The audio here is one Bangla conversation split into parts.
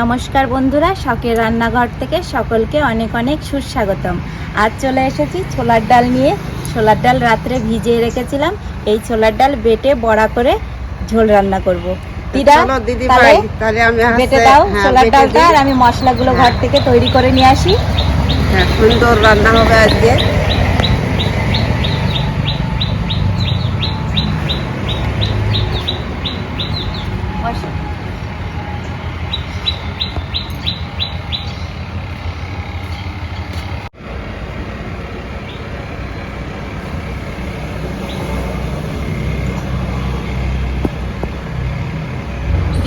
নমস্কার বন্ধুরা শখের রান্নাঘর থেকে সকলকে অনেক অনেক সুস্বাগতম। আজ চলে এসেছি ছোলার ডাল নিয়ে। ছোলার ডাল রাত্রে ভিজিয়ে রেখেছিলাম। এই ছোলার ডাল বেটে বড়া করে ঝোল রান্না করব। দিদা তাহলে বেটে দাও হ্যাঁ, ছোলার ডালটা আর আমি মশলাগুলো ঘর থেকে তৈরি করে নিয়ে আসি। হ্যাঁ সুন্দর রান্না হবে আজকে।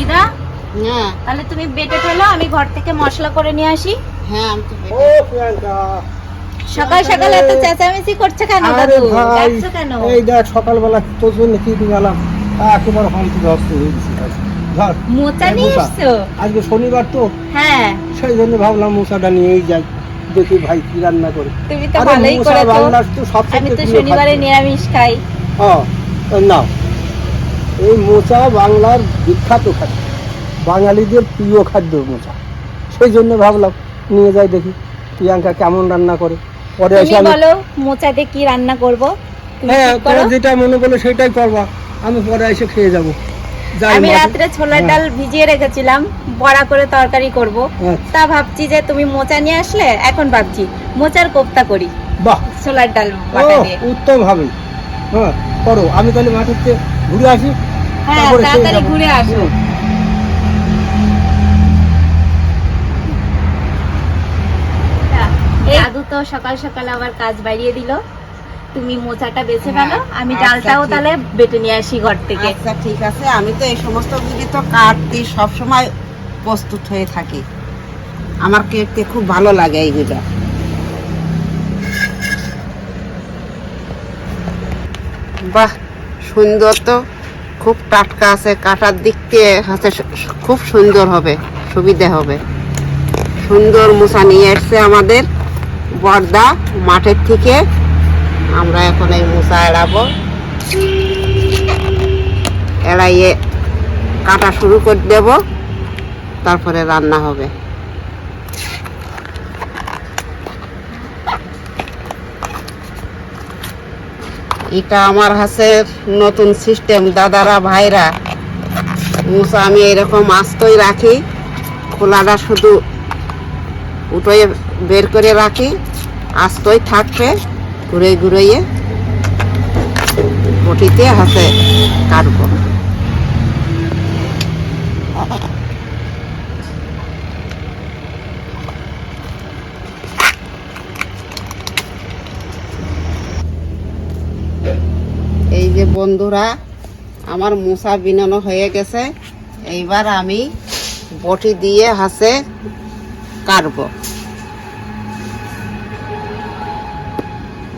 দিদা হ্যাঁ তাহলে তুমি বেটে ফেলো আমি ঘর থেকে মশলা করে নিয়ে আসি। হ্যাঁ আমি তো ও প্রিয়াঙ্কা। সকাল সকাল এত চেঁচামেচি করছে কেন দাদু? ডাকছো কেন? এই দেখ সকালবেলা তোর জন্য কি দিয়ে গেলাম একেবারে হন্তি ধস্ত হয়ে গেছি ধর মোচা নিয়ে এসছো? আজকে শনিবার তো। হ্যাঁ। সেই জন্য ভাবলাম মশাটা নিয়েই যাই। দেখি ভাই কি রান্না করে। তুমি তো ভালোই বাংলার তো আমি তো শনিবারে নিরামিষ খাই। হ্যাঁ নাও। এই মোচা বাংলার বিখ্যাত খাদ্য। বাঙালিদের প্রিয় খাদ্য মোচা। সেই জন্য ভাবলাম নিয়ে যাই দেখি প্রিয়াঙ্কা কেমন রান্না করে। পরে এসে আমি বলো মোচাতে কি রান্না করব? হ্যাঁ তোরা যেটা মনে করল সেটাই করবা। আমি পরে এসে খেয়ে যাব। আমি। রাত্রে ছোলার হ্যাঁ। ডাল ভিজিয়ে রেখেছিলাম বড়া করে তরকারি করব। আচ্ছা, তা ভাবছি যে তুমি মোচা নিয়ে আসলে এখন ভাবছি মোচার কোপ্তা করি। বাহ। ছোলার ডাল দিয়ে উত্তম হবে হ্যাঁ করো। আমি তাহলে মাঠের ঘুরে আসি হ্যাঁ তাড়াতাড়ি ঘুরে আসো। দাদু তো সকাল সকাল আবার কাজ বাড়িয়ে দিল। তুমি মোচাটা বেছে ফেলো হ্যাঁ, আমি আচ্ছা, ডালটাও তাহলে বেটে নিয়ে আসি ঘর থেকে। আচ্ছা ঠিক আছে। আমি তো এই সমস্ত জিনিস তো কাটতে সবসময় প্রস্তুত হয়ে থাকি। আমার কেটতে খুব ভালো লাগে এইগুলো বাহ, সুন্দর তো। খুব টাটকা আছে, কাটার দিক দিয়ে হচ্ছে খুব সুন্দর হবে, সুবিধে হবে। সুন্দর মশা নিয়ে এসছে আমাদের বর্দা মাঠের থেকে। আমরা এখন এই মশা এড়াবো। এড়াইয়ে কাটা শুরু করে দেব। তারপরে রান্না হবে। এটা আমার হাতে নতুন সিস্টেম দাদারা, ভাইরা। মুসা, আমি এরকম আস্তই রাখি, খোলাটা শুধু উঠোয়ে বের করে রাখি, আস্তই থাকবে, ঘুরে ঘুরেয়ে বটিতে হাতে কাটবো এই যে বন্ধুরা, আমার মশা বিনানো হয়ে গেছে। এইবার আমি বটি দিয়ে হাসে কাটব।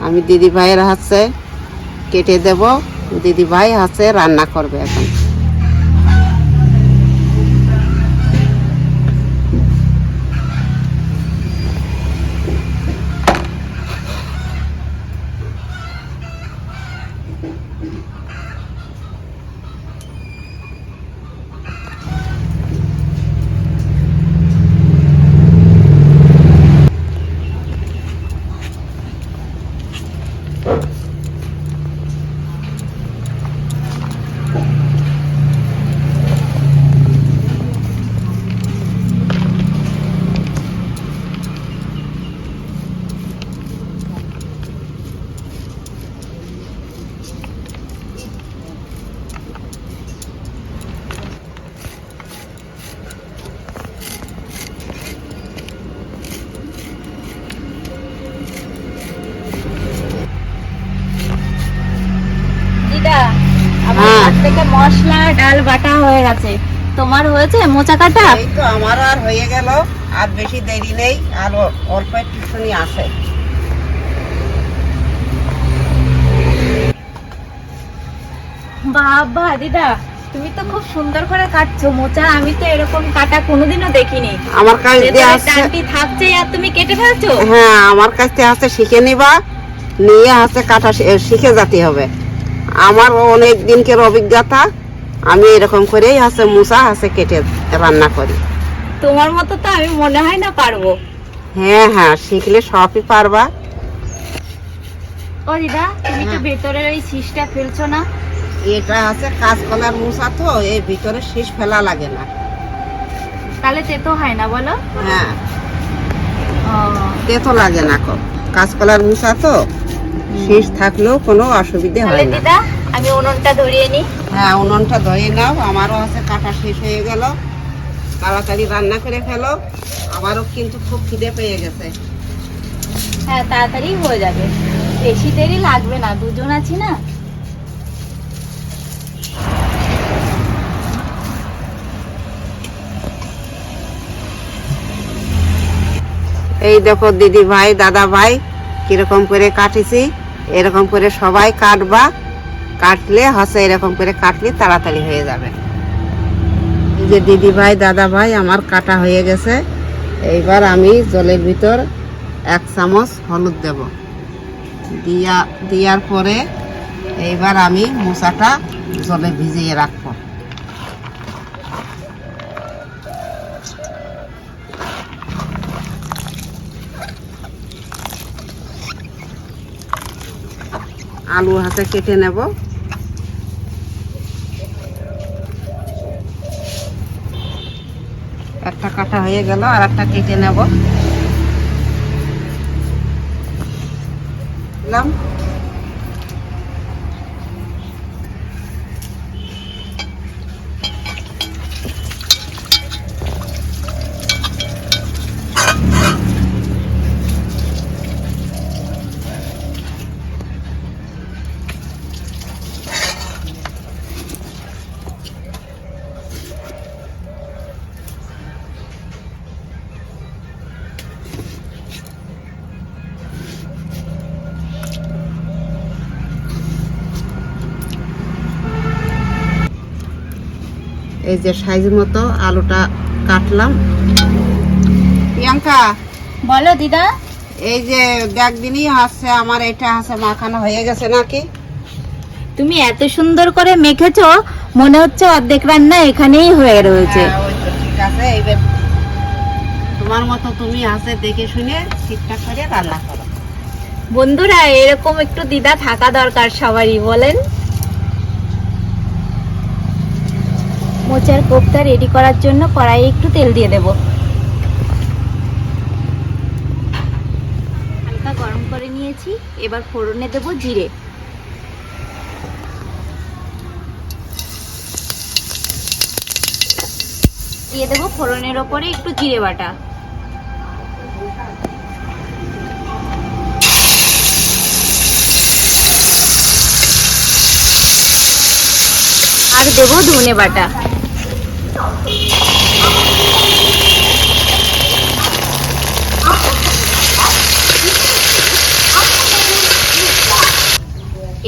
আমি দিদি ভাইয়ের হাতে কেটে দেব। দিদি ভাই হাতে রান্না করবে এখন। মশলা ডাল বাটা হয়ে গেছে। তোমার হয়েছে মোচা কাটা? এই তো আমার আর হয়ে গেল। আর বেশি দেরি নেই আর অল্প একটুখানি আছে। বাবা দিদা তুমি তো খুব সুন্দর করে কাটছো মোচা। আমি তো এরকম কাটা কোনোদিনও দেখিনি। আমার কাছ দিয়ে আসছে ডাঁটি থাকছে আর তুমি কেটে ফেলছো? হ্যাঁ আমার কাছ থেকে আসতে শিখে নিবা। নিয়ে হাতে কাটা শিখে যেতে হবে। আমার অনেক দিনকের অভিজ্ঞতা আমি এরকম করেই হাসে মুসা হাসে কেটে রান্না করি। তোমার মতো তো আমি মনে হয় না পারব। হ্যাঁ হ্যাঁ শিখলে সবই পারবা। ও দিদা তুমি তো হ্যাঁ। ভেতরের ওই শীষটা ফেলছো না? এটা আছে কাঁচকলার মুসা তো এই ভিতরে শীষ ফেলা লাগে না। তাহলে তেতো হয় না বলো? হ্যাঁ। তেতো লাগে না কাঁচকলার মুসা তো শীষ থাকলেও কোনো অসুবিধে হয় না। আমি উনুনটা ধরিয়ে নিই। হ্যাঁ উনুনটা ধরে নাও আমারও আছে কাটা শেষ হয়ে গেল। তাড়াতাড়ি রান্না করে ফেলো আমারও কিন্তু খুব খিদে পেয়ে গেছে। হ্যাঁ তাড়াতাড়ি হয়ে যাবে। বেশি দেরি লাগবে না দুজন আছি না। এই দেখো দিদি ভাই দাদা ভাই কীরকম করে কাটিছি। এরকম করে সবাই কাটবা, কাটলে হসে এরকম করে কাটলে তাড়াতাড়ি হয়ে যাবে। এই যে দিদি ভাই, দাদা ভাই, আমার কাটা হয়ে গেছে। এইবার আমি জলের ভিতর এক চামচ হলুদ দেব। দিয়া দেওয়ার পরে এইবার আমি মোচাটা জলে ভিজিয়ে রাখব। আলু হাতে কেটে নেব। একটা কাটা হয়ে গেল আর একটা কেটে নেব। এই যে সাইজ মতো আলুটা কাটলাম। প্রিয়াঙ্কা বলো দিদা। এই যে দেখ দিনই হাসছে আমার এটা হাসে মাখানো হয়ে গেছে নাকি? তুমি এত সুন্দর করে মেখেছো মনে হচ্ছে অর্ধেক রান্না এখানেই হয়ে রয়েছে। হ্যাঁ, ঠিক আছে এইবার তোমার মতো তুমি হাসে দেখে শুনে ঠিকঠাক করে রান্না করো। বন্ধুরা এরকম একটু দিদা থাকা দরকার সবারই বলেন। মোচার কোপ্তা রেডি করার জন্য কড়াইয়ে একটু তেল দিয়ে দেব। হালকা গরম করে নিয়েছি, এবার ফোড়নে দেব জিরে। দিয়ে দেবো ফোড়নের ওপরে একটু জিরে বাটা। আর দেবো ধনে বাটা।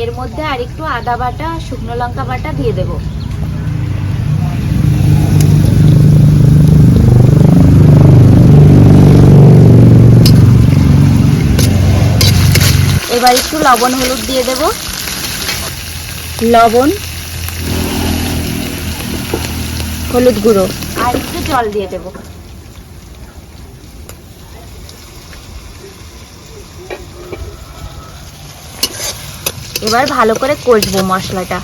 এর মধ্যে আর একটু আদা বাটা, শুকনো লঙ্কা বাটা দিয়ে দেবো। এবার একটু লবণ, হলুদ দিয়ে দেব। লবণ হলুদ গুঁড়ো। আর একটু জল দিয়ে দেব। এবার ভালো করে কষবো মশলাটা।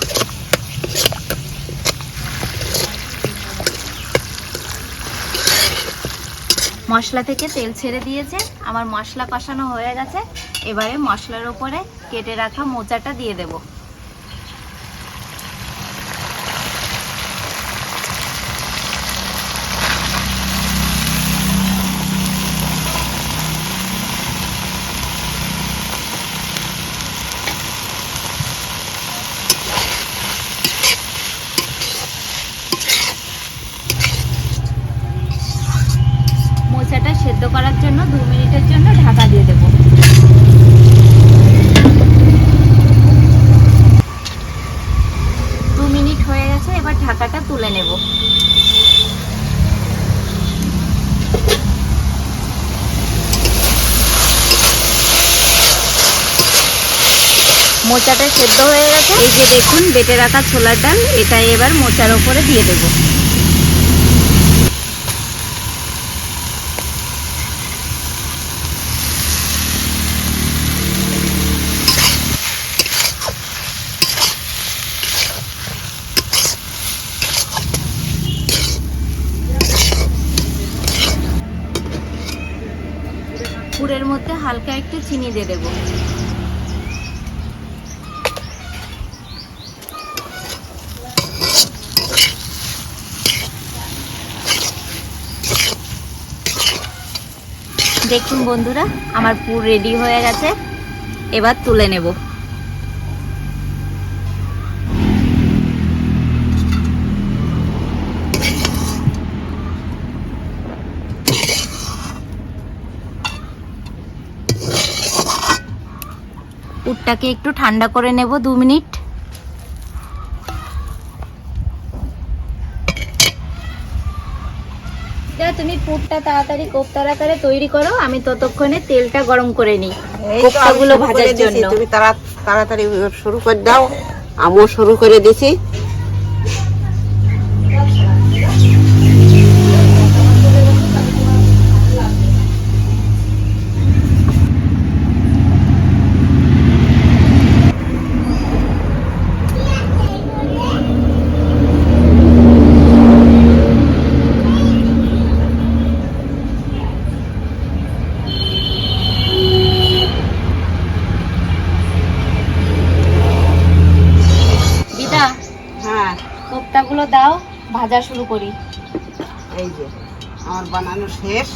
মশলা থেকে তেল ছেড়ে দিয়েছে, আমার মশলা কষানো হয়ে গেছে। এবারে মশলার ওপরে কেটে রাখা মোচাটা দিয়ে দেব মোচাটা সেদ্ধ করার জন্য দু মিনিটের জন্য ঢাকা দিয়ে দেবো। দু মিনিট হয়ে গেছে, এবার ঢাকাটা তুলে নেব। মোচাটা সেদ্ধ হয়ে গেছে। এই যে দেখুন, বেটে রাখা ছোলার ডাল এটা এবার মোচার ওপরে দিয়ে দেবো পুরের মধ্যে হালকা একটু চিনি দিয়ে দেবো। দেখুন বন্ধুরা, আমার পুর রেডি হয়ে গেছে। এবার তুলে নেব। পুরটাকে একটু ঠান্ডা করে নেব দু মিনিট। যা তুমি পুরটা তাড়াতাড়ি কোপ্তার আকারে তৈরি করো আমি ততক্ষণে তেলটা গরম করে নিই এই কোপ্তাগুলো ভাজার জন্য। তুমি তাড়া- তাড়াতাড়ি শুরু করে দাও। আমিও শুরু করে দিছি। ভাজা শুরু করি। এই যে আমার বানানো শেষ।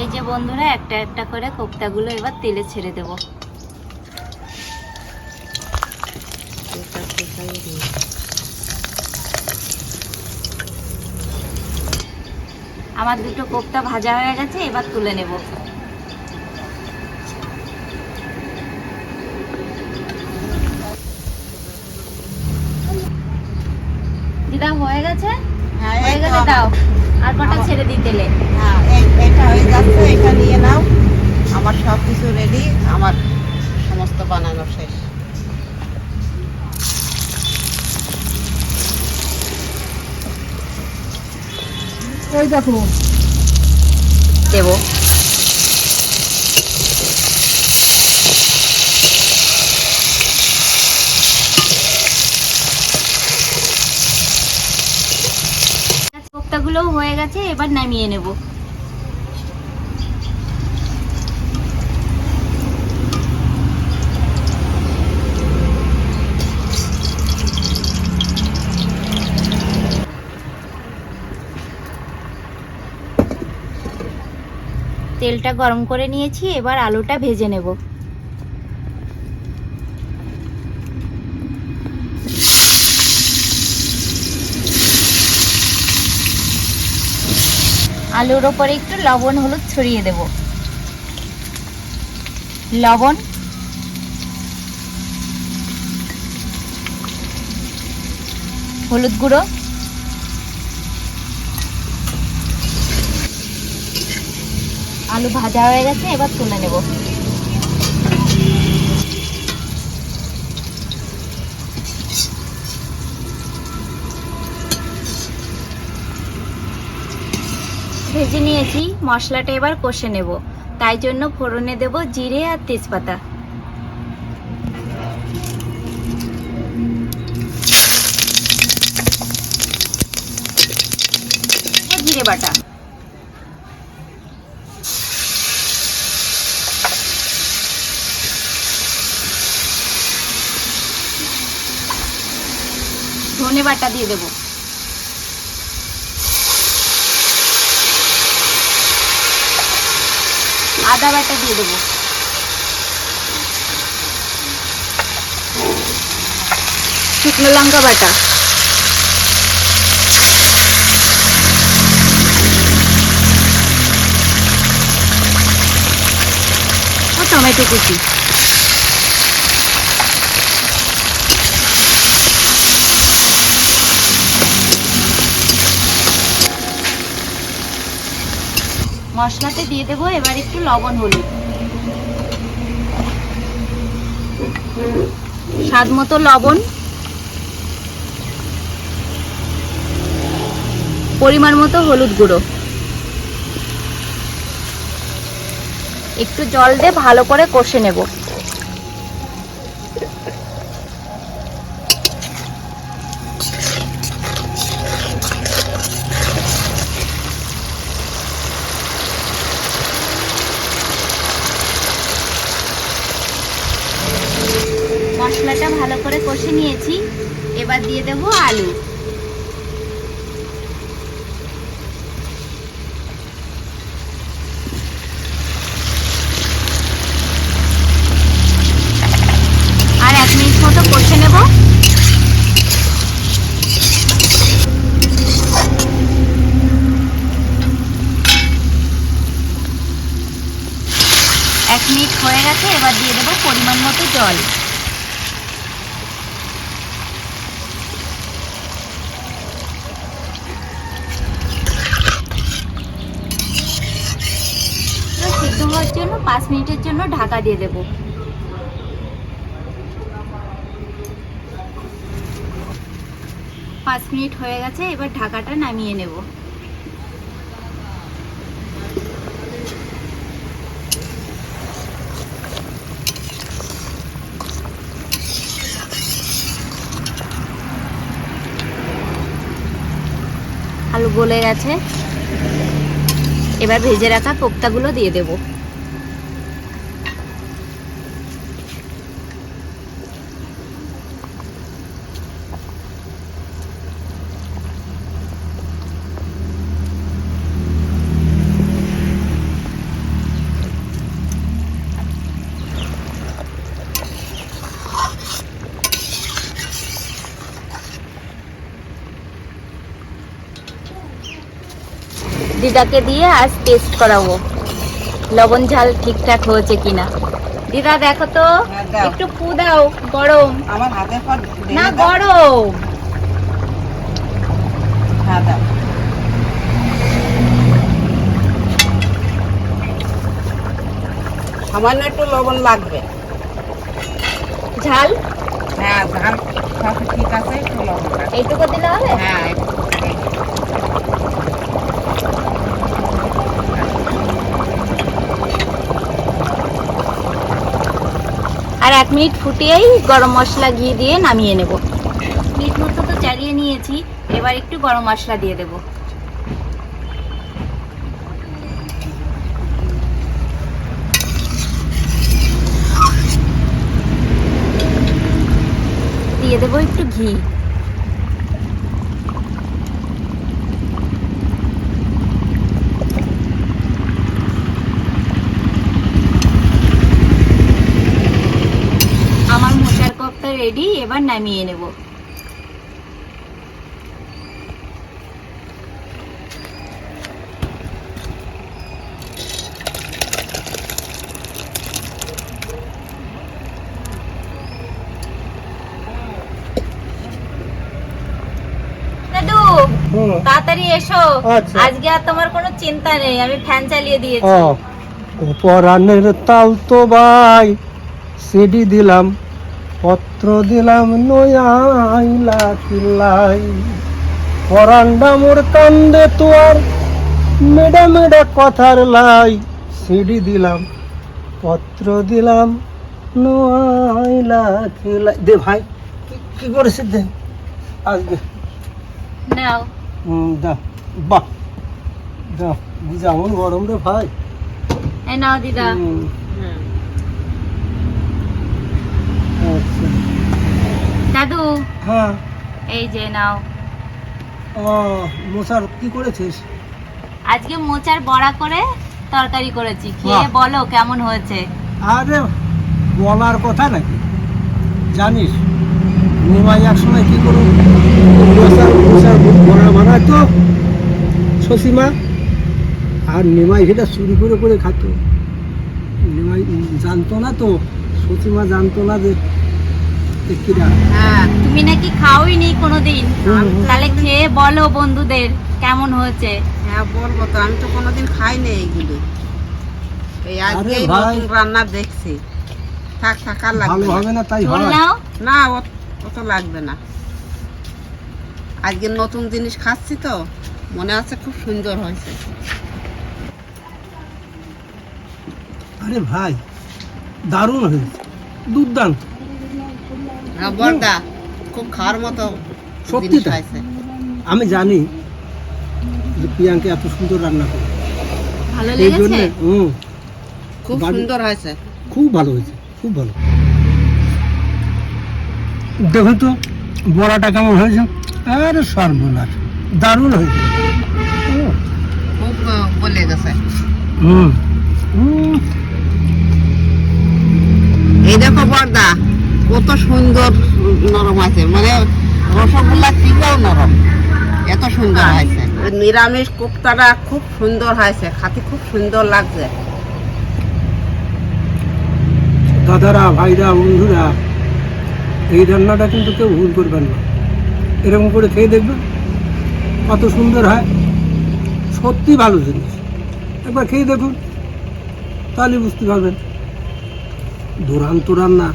এই যে বন্ধুরা একটা একটা করে কোপ্তাগুলো এবার তেলে ছেড়ে দেব। আমার দুটো কোপ্তা ভাজা হয়ে গেছে এবার তুলে নেব। হয়ে গেছে হ্যাঁ গেলে দাও। আর কটা ছেড়ে দিই তেলে হ্যাঁ এটা হয়ে যাচ্ছে এটা নিয়ে নাও। আমার সব কিছু রেডি আমার সমস্ত বানানো শেষ। ওই দেখো। দেবো। কোপ্তাগুলো হয়ে গেছে এবার নামিয়ে নেব। তেলটা গরম করে নিয়েছি এবার আলুটা ভেজে নেব। আলুর ওপরে একটু লবণ, হলুদ ছড়িয়ে দেব। লবণ। হলুদ গুঁড়ো। আলু ভাজা হয়ে গেছে, এবার তুলে নেব। ভেজে নিয়েছি, মশলাটা এবার কষে নেব। তাই জন্য ফোড়নে দেব জিরে আর তেজপাতা। জিরে বাটা। ধনে বাটা দিয়ে দেবো। আদা বাটা দিয়ে দেবো। শুকনো লঙ্কা বাটা। টমেটো কুচি। মশলাতে দিয়ে দেবো, এবার একটু লবণ হলুদ। স্বাদ মতো লবণ। পরিমাণ মতো হলুদ গুঁড়ো। একটু জল দিয়ে ভালো করে কষে নেব মশলাটা ভালো করে কষে নিয়েছি এবার দিয়ে দেবো আলু আর এক মিনিট মতো কষে নেব এক মিনিট হয়ে গেছে এবার দিয়ে দেবো পরিমাণ মতো জল তো সিদ্ধ হওয়ার জন্য পাঁচ মিনিটের জন্য ঢাকা দিয়ে দেবো। পাঁচ মিনিট হয়ে গেছে, এবার ঢাকাটা নামিয়ে নেব। আলু গলে গেছে। এবার ভেজে রাখা কোপ্তাগুলো দিয়ে দেব। দিদাকে দিয়ে আজ টেস্ট করাবো। লবণ ঝাল ঠিকঠাক হয়েছে কিনা। দিদা দেখো তো হ্যাঁ, একটু ফু দাও গরম। আমার হাতে না গরম। হ্যাঁ সামান্য একটু লবণ লাগবে। ঝাল? হ্যাঁ সব ঠিক আছে একটু লবণ এইটুকু দিলে হবে? হ্যাঁ এক মিনিট ফুটিয়েই গরম মশলা ঘি দিয়ে নামিয়ে নেব। মিট মতো তো চালিয়ে নিয়েছি, এবার একটু গরম মশলা দিয়ে দেব। দিয়ে দেবো একটু ঘি আমার মোচার কোপ্তা রেডি এবার নামিয়ে নেব তাড়াতাড়ি এসো। আজকে আর তোমার কোনো চিন্তা নেই আমি ফ্যান চালিয়ে দিয়েছি ও পরাণের তাল তো ভাই সিডি দিলাম পত্র দিলাম নয়াইলা কিল্লাই পরান্ডা মোর কান্দে তোর মেডা মেডা কথার লাই। সিডি দিলাম পত্র দিলাম নয়াইলা কিল্লাই দে ভাই কি- কি করেছিস দে? আজকে নাও। হুম দা বাহ দা যেমন গরম রে ভাই। এই নাও দিদা হুম, হুম আচ্ছা দাদু? হ্যাঁ। এই যে নাও। ও মশার কি করেছিস? আজকে মোচার বড়া করে তরকারি করেছি। খেয়ে বলো কেমন হয়েছে? আরে বলার কথা নাকি? জানিস নিমাই এক সময় কি করো মশার মশার বড়া বানাতো শশীমা আর নিমাই সেটা চুরি করে করে খাত। নিমাই জানতো না তো শশীমা জানতো না যে হ্যাঁ তুমি নাকি খাওই নি কোনোদিন। তাহলে খেয়ে বলো বন্ধুদের কেমন হয়েছে। হ্যাঁ বলব তো আমি তো কোনোদিন খাইনি এইগুলি। এই আজকে নতুন রান্না দেখছি। থাক থাক আর লাগবে হবে না তাই না অত লাগবে না। আজকে নতুন জিনিস খাচ্ছি তো মনে আছে খুব সুন্দর হয়েছে। আরে ভাই দারুণ হয়েছে। দুর্দান্ত। খুব খাওয়ার মতো সত্যি আমি জানি যে প্রিয়াঙ্কা এত সুন্দর রান্না করে। ভালো লেগেছে? হুম। খুব সুন্দর হয়েছে। খুব ভালো হয়েছে খুব ভালো। দেখুন তো বড়াটা কেমন হয়েছে? আরে সর্বনাশ দারুণ হয়েছে। হুম। খুব আহ, বলে গেছে। হুম। হুম এই দেখো বর্দা কত সুন্দর নরম আছে। মানে রসগোল্লা থেকেও নরম? এত সুন্দর হয়েছে। ওই নিরামিষ কোপ্তাটা খুব সুন্দর হয়েছে। খাতে খুব সুন্দর লাগছে। দাদারা ভাইরা বন্ধুরা এই রান্নাটা কিন্তু কেউ ভুল করবেন না। এরকম করে খেয়ে দেখবেন কত সুন্দর হয়। সত্যি ভালো জিনিস। একবার খেয়ে দেখুন তাহলে বুঝতে পারবেন। দুরান্ত রান্না।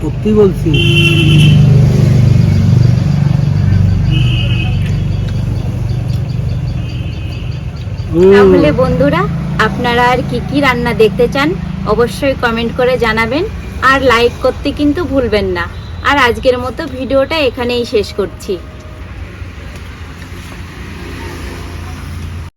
সত্যি বলছি। তাহলে বন্ধুরা, আপনারা আর কি কি রান্না দেখতে চান, অবশ্যই কমেন্ট করে জানাবেন। আর লাইক করতে কিন্তু ভুলবেন না। আর আজকের মতো ভিডিওটা এখানেই শেষ করছি।